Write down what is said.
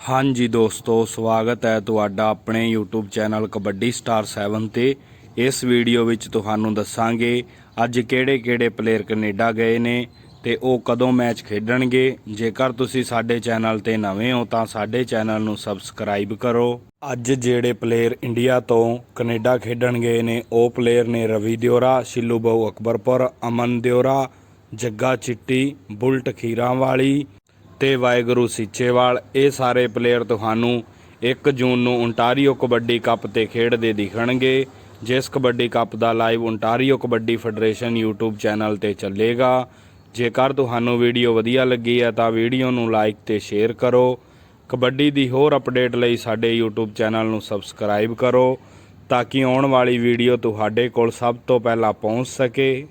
ਹਾਂਜੀ ਦੋਸਤੋ, ਸਵਾਗਤ ਹੈ ਤੁਹਾਡਾ ਆਪਣੇ YouTube ਚੈਨਲ ਕਬੱਡੀ ਸਟਾਰ 7 ਤੇ। ਇਸ ਵੀਡੀਓ ਵਿੱਚ ਤੁਹਾਨੂੰ ਦੱਸਾਂਗੇ ਅੱਜ ਕਿਹੜੇ-ਕਿਹੜੇ ਪਲੇਅਰ ਕੈਨੇਡਾ ਗਏ ਨੇ ਤੇ ਉਹ ਕਦੋਂ ਮੈਚ ਖੇਡਣਗੇ। ਜੇਕਰ ਤੁਸੀਂ ਸਾਡੇ ਚੈਨਲ ਤੇ ਨਵੇਂ ਹੋ ਤਾਂ ਸਾਡੇ ਚੈਨਲ ਨੂੰ ਸਬਸਕ੍ਰਾਈਬ ਕਰੋ। ਅੱਜ ਜਿਹੜੇ ਪਲੇਅਰ ਇੰਡੀਆ ਤੋਂ ਕੈਨੇਡਾ ਖੇਡਣ ਗਏ ਨੇ, ਉਹ ਪਲੇਅਰ ਨੇ ਰਵੀ ਦਿਓਰਾ, ਸ਼ਿੱਲੂ ਬਹੁ ਅਕਬਰਪੁਰ, ਅਮਨ ਦਿਓਰਾ, ਜੱਗਾ ਚਿੱਟੀ, ਬੁਲਟ ਖੀਰਾਂ ਵਾਲੀ ਤੇ ਵਾਹਿਗੁਰੂ ਸੀਚੇਵਾਲ, ਇਹ ਸਾਰੇ ਪਲੇਅਰ ਤੁਹਾਨੂੰ 1 ਜੂਨ ਨੂੰ ਓਨਟਾਰੀਓ ਕਬੱਡੀ ਕੱਪ ਤੇ ਖੇਡਦੇ ਦਿਖਣਗੇ, ਜਿਸ ਕਬੱਡੀ ਕੱਪ ਦਾ live Ontario kabaddi federation YouTube channel ਤੇ ਚੱਲੇਗਾ। ਜੇਕਰ ਤੁਹਾਨੂੰ ਵੀਡੀਓ ਵਧੀਆ ਲੱਗੀ ਹੈ ਤਾਂ ਵੀਡੀਓ ਨੂੰ ਲਾਈਕ ਤੇ ਸ਼ੇਅਰ ਕਰੋ। ਕਬੱਡੀ ਦੀ ਹੋਰ ਅਪਡੇਟ ਲਈ ਸਾਡੇ YouTube ਚੈਨਲ ਨੂੰ ਸਬਸਕ੍ਰਾਈਬ ਕਰੋ, ਤਾਂ ਕਿ ਆਉਣ ਵਾਲੀ ਵੀਡੀਓ ਤੁਹਾਡੇ ਕੋਲ ਸਭ ਤੋਂ ਪਹਿਲਾਂ ਪਹੁੰਚ ਸਕੇ।